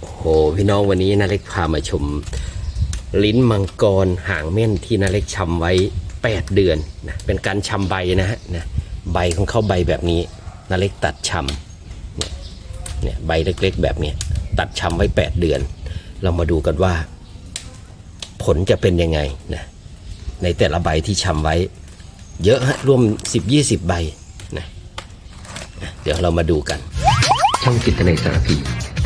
โอ้โหพี่น้องวันนี้นาเล็กพามาชม ลิ้นมังกรหางเม่นที่นาเล็กชำไว้ 8 เดือนนะเป็นการชำใบนะฮะนะใบของเขาใบแบบนี้นาเล็กตัดชำเนี่ยเนี่ยใบเล็กๆ แบบนี้ตัดชำไว้ 8 เดือน เรามาดูกันว่า ผลจะเป็นยังไงนะในแต่ละใบที่ชำไว้ เยอะฮะรวม 10-20 ใบนะนะเดี๋ยวเรามาดูกัน ช่องจิตในสารพี่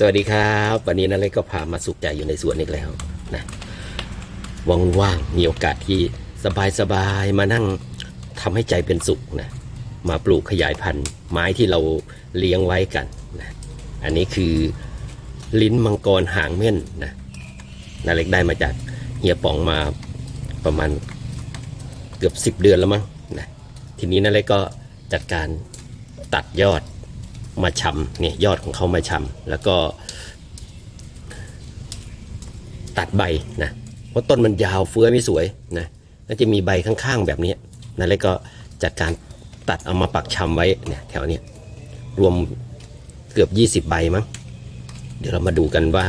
สวัสดีครับ วันนี้นาเล็กก็พามาสุขใจอยู่ในสวนอีกแล้วนะว่างๆมีโอกาสที่สบายๆมานั่งทำให้ใจเป็นสุขนะมาปลูกขยายพันธุ์ไม้ที่เราเลี้ยงไว้กันนะอันนี้คือลิ้นมังกรหางเม่นนะนาเล็กได้มาจากเฮียป๋องมาประมาณเกือบสิบเดือนแล้วมั้งนะทีนี้นาเล็กก็จัดการตัดยอด มาชำเนี่ยยอดของเขามาชำแล้วก็ ตัดใบนะเพราะต้นมันยาวเฟื้อไม่สวยนะแล้วจะมีใบข้างๆแบบนี้นะแล้วก็จัดการตัดเอามาปักชำไว้เนี่ยแถวเนี้ยรวมเกือบ 20 ใบมั้งเดี๋ยวเรามาดูกันว่า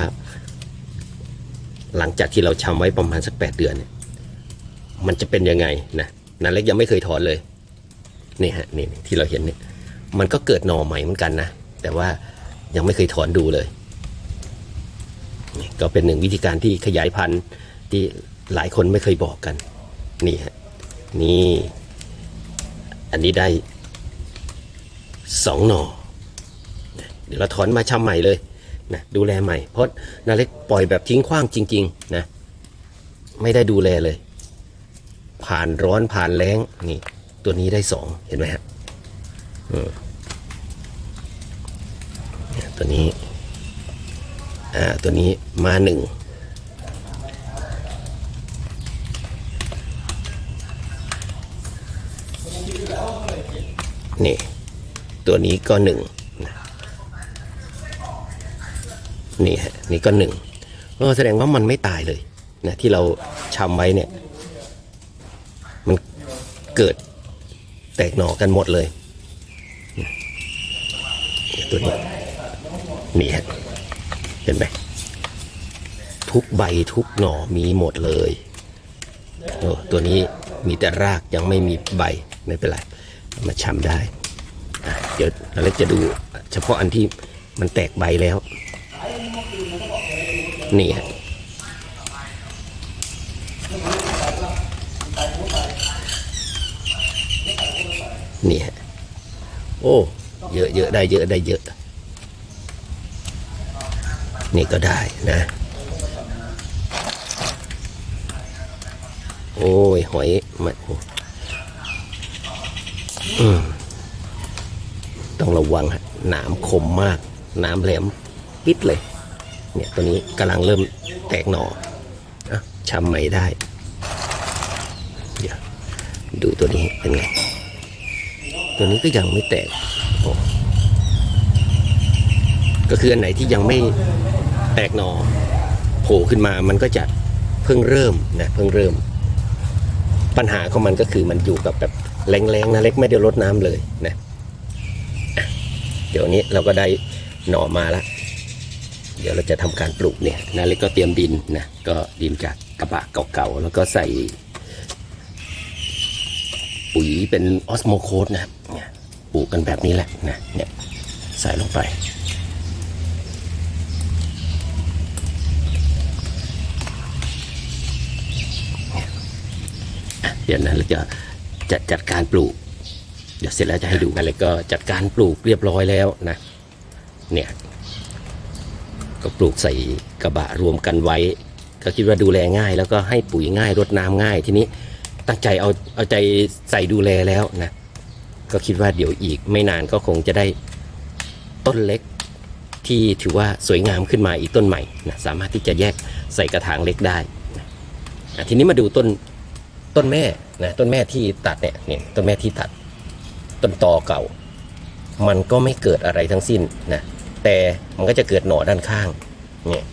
หลังจากที่เราชำไว้ประมาณสัก 8 เดือนเนี่ยมันจะเป็นยังไงนะนาเล็กยังไม่เคยถอนเลยนี่ฮะนี่ที่เราเห็นเนี่ย มันก็เกิดหน่อใหม่เหมือนกันนะ แต่ว่ายังไม่เคยถอนดูเลย ก็เป็นหนึ่งวิธีการที่ขยายพันธุ์ที่หลายคนไม่เคยบอกกัน นี่ฮะนี่อันนี้ได้สองหน่อเดี๋ยวเราถอนมาชำใหม่เลยนะดูแลใหม่ เพราะนาเล็กปล่อยแบบทิ้งขว้างจริง ๆ นะ ไม่ได้ดูแลเลย ผ่านร้อนผ่านแล้งนี่ ตัวนี้ได้สองเห็นไหมฮะ ตัวนี้ อ่า ตัวนี้มาหนึ่งนี่ ตัวนี้ก็หนึ่งนี่ฮะนี่ก็หนึ่งเออแสดงว่ามันไม่ตายเลยนะที่เราชำไว้เนี่ย มันเกิดแตกหน่อกันหมดเลย ตัวนี้นี่ฮะเห็นไหมทุกใบทุกหน่อมีหมดเลยโอ้ตัวนี้มีแต่รากยังไม่มีใบไม่เป็นไรมาชำได้เดี๋ยวเราจะดูเฉพาะอันที่มันแตกใบแล้ว นี่ฮะนี่ฮะโอ้ อะเยอะได้เยอะได้เยอะ นี่ก็ได้นะ โอ้ย หอยมันต้องระวังฮะหนามคมมาก หนามแหลม ปิดเลย เนี่ยตัวนี้กำลังเริ่มแตกหน่ออะช้ำใหม่ได้ เดี๋ยว ดูตัวนี้เป็นไง ตัวนี้ก็ยังไม่แตกโอ้ ก็คืออันไหนที่ยังไม่แตกหนอโผล่ขึ้นมามันก็จะเพิ่งเริ่มนะเพิ่งเริ่ม ปัญหาของมันก็คือมันอยู่กับแบบแรงๆนะเล็กไม่ได้รดน้ำเลยนะะเดี๋ยวนี้เราก็ได้หน่อมาแล้วเดี๋ยวเราจะทำการปลูกเนี่ยนะเล็กก็เตรียมดินนะก็ดินจากกระบะเก่าๆแล้วก็ใส่ ปุ๋ยเป็นออสโมโคดนะเนี่ยปลูกกันแบบนี้แหละนะเนี่ยใส่ลงไป เดี๋ยวนะเราจะจะจัดการปลูก เดี๋ยวเสร็จแล้วจะให้ดูกันเลยก็จัดการปลูกเรียบร้อยแล้วนะ เนี่ยก็ปลูกใส่กระบะรวมกันไว้ ก็คิดว่าดูแลง่าย แล้วก็ให้ปุ๋ยง่ายรดน้ำง่าย ทีนี้ตั้งใจเอาเอาใจใส่ดูแลแล้วนะก็คิดว่าเดี๋ยวอีกไม่นานก็คงจะได้ต้นเล็กที่ถือว่าสวยงามขึ้นมาอีกต้นใหม่นะสามารถที่จะแยกใส่กระถางเล็กได้นะทีนี้มาดูต้น ต้นแม่นะต้นแม่ที่ตัดเนี่ยเนี่ยต้นแม่ที่ตัด ต้นตอเก่า มันก็ไม่เกิดอะไรทั้งสิ้นนะแต่มันก็จะเกิดหน่อด้านข้างเนี่ย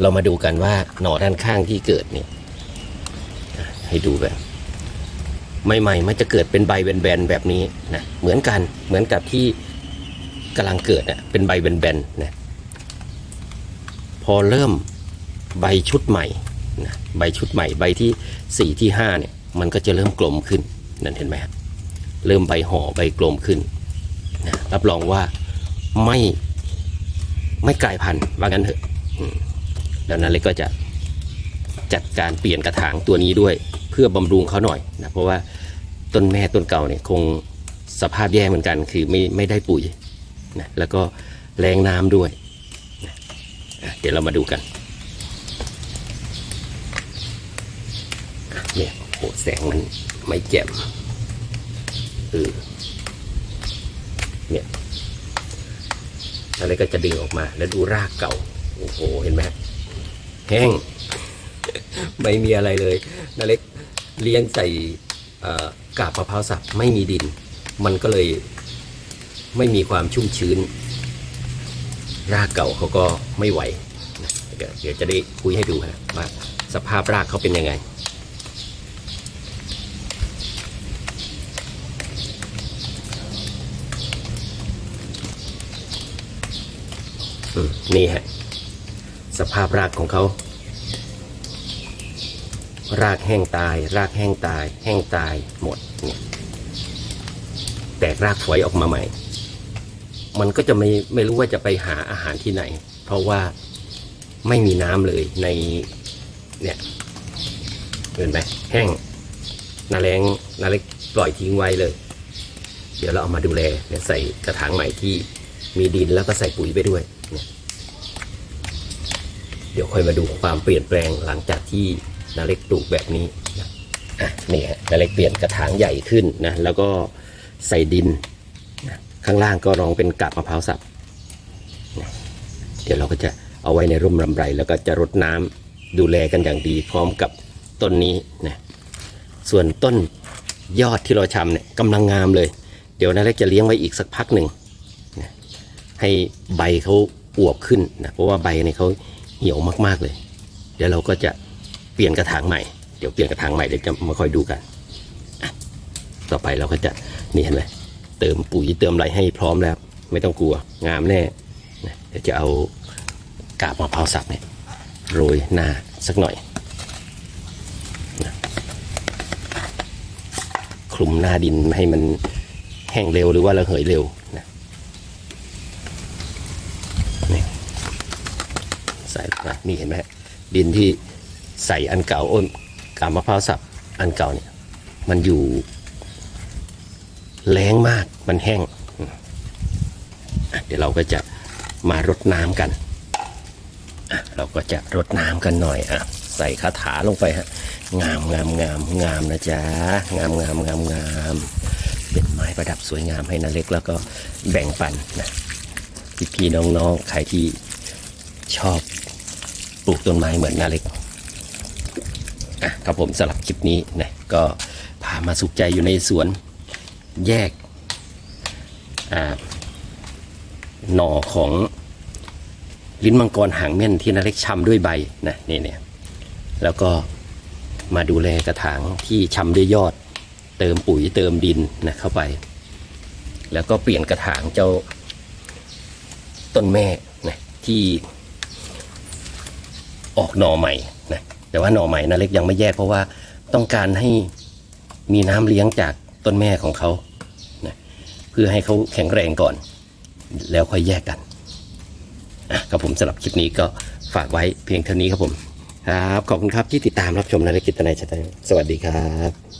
เรามาดูกันว่าหน่อด้านข้างที่เกิดเนี่ยให้ดูแบบใหม่ๆมันจะเกิดเป็นใบแบนๆแบบนี้นะเหมือนกันเหมือนกับที่กำลังเกิดเน่ะเป็นใบแบนๆนะพอเริ่มใบชุดใหม่ นะใบชุดใหม่ใบที่สี่ที่ห้าเนี่ยมันก็จะเริ่มกลมขึ้นนั่นเห็นไหมครับเริ่มใบห่อใบกลมขึ้นนะรับรองว่าไม่ไม่กลายพันธุ์ว่างั้นเถอะอืมแล้วนั้นเลยก็จะจัดการเปลี่ยนกระถางตัวนี้ด้วย เพื่อบำรุงเขาหน่อยนะเพราะว่าต้นแม่ต้นเก่าเนี่ยคงสภาพแย่เหมือนกัน คือไม่ไม่ได้ปุ๋ยนะแล้วก็แรงน้ำด้วยนะเดี๋ยวเรามาดูกันอะเนี่ยโอ้ แสงมันไม่แจ่มเออเนี่ยอะไรก็จะดึงออกมา แล้วดูรากเก่า โอ้โห เห็นไหมแห้ง ไม่มีอะไรเลยนาเล็กเลี้ยงใส่กาบมะพร้าวสับไม่มีดิน มันก็เลยไม่มีความชุ่มชื้น รากเก่าเขาก็ไม่ไหว เดี๋ยวเดี๋ยวจะได้คุยให้ดูฮะว่าสภาพรากเขาเป็นยังไง นี่ฮะ สภาพรากของเขา รากแห้งตาย รากแห้งตาย แห้งตายหมดเนี่ยแตกรากฝอยออกมาใหม่ มันก็จะไม่ไม่รู้ว่าจะไปหาอาหารที่ไหน เพราะว่าไม่มีน้ำเลยในเนี่ยเห็นไหมแห้งนาแรงนาเล็กปล่อยทิ้งไว้เลย เดี๋ยวเราเอามาดูแลเนี่ยใส่กระถางใหม่ที่ มีดินแล้วก็ใส่ปุ๋ยไปด้วยเนี่ยเดี๋ยวค่อยมาดูความเปลี่ยนแปลงหลังจากที่นาเล็กปลูกแบบนี้นะอะนี่ฮะนาเล็กเปลี่ยนกระถางใหญ่ขึ้นนะแล้วก็ใส่ดินนะข้างล่างก็รองเป็นกาบมะพร้าวสับนะเดี๋ยวเราก็จะเอาไว้ในร่มลำไร แล้วก็จะรดน้ำดูแลกันอย่างดีพร้อมกับต้นนี้นะส่วนต้นยอดที่เราชำเนี่ยกำลังงามเลย เดี๋ยวนาเล็กจะเลี้ยงไว้อีกสักพักหนึ่ง ให้ใบเขาอวบขึ้นนะเพราะว่าใบเนี่ยเขาเหี่ยวมากๆเลย เดี๋ยวเราก็จะเปลี่ยนกระถางใหม่ เดี๋ยวเปลี่ยนกระถางใหม่เดี๋ยวจะมาคอยดูกัน ต่อไปเราก็จะนี่เห็นไหมเติมปุ๋ยเติมอะไรให้พร้อมแล้ว ไม่ต้องกลัวงามแน่เดี๋ยวจะเอากาบมะพร้าวสับเนี่ยโรยหน้าสักหน่อยคลุมหน้าดินให้มันแห้งเร็วหรือว่าระเหยเร็วนะนี่ ใส่นี่เห็นไหมดินที่ใส่อันเก่าอ้นกามะพร้าวสับอันเก่าเนี่ยมันอยู่แรงมากมันแห้ง เดี๋ยวเราก็จะมารดน้ำกัน เราก็จะรดน้ำกันหน่อยอะใส่คาถาลงไปฮะงามงามงามงามนะจ๊ะงามงามงามงามเป็นไม้ประดับสวยงามให้นาเล็กแล้วก็แบ่งปันนะพี่ๆน้องๆใครที่ชอบ ลูกต้นไม้เหมือนนาเล็กอะครับผมสำหรับคลิปนี้นะก็พามาสุขใจอยู่ในสวนแยกหน่อของลิ้นมังกรหางเม่นที่นาเล็กชำด้วยใบนะนี่เนี่ยแล้วก็มาดูแลกระถางที่ชำด้วยยอด เติมปุ๋ยเติมดินนะเข้าไป แล้วก็เปลี่ยนกระถางเจ้าต้นแม่นะที่ ออกหน่อใหม่นะแต่ว่าหน่อใหม่นะเล็กยังไม่แยกเพราะว่าต้องการให้มีน้ำเลี้ยงจากต้นแม่ของเขานะเพื่อให้เขาแข็งแรงก่อน แล้วค่อยแยกกันนะครับผมสำหรับคลิปนี้ก็ฝากไว้เพียงเท่านี้ครับผม ครับ ขอบคุณครับที่ติดตามรับชมนาเล็กกิตนายชัยสวัสดีครับ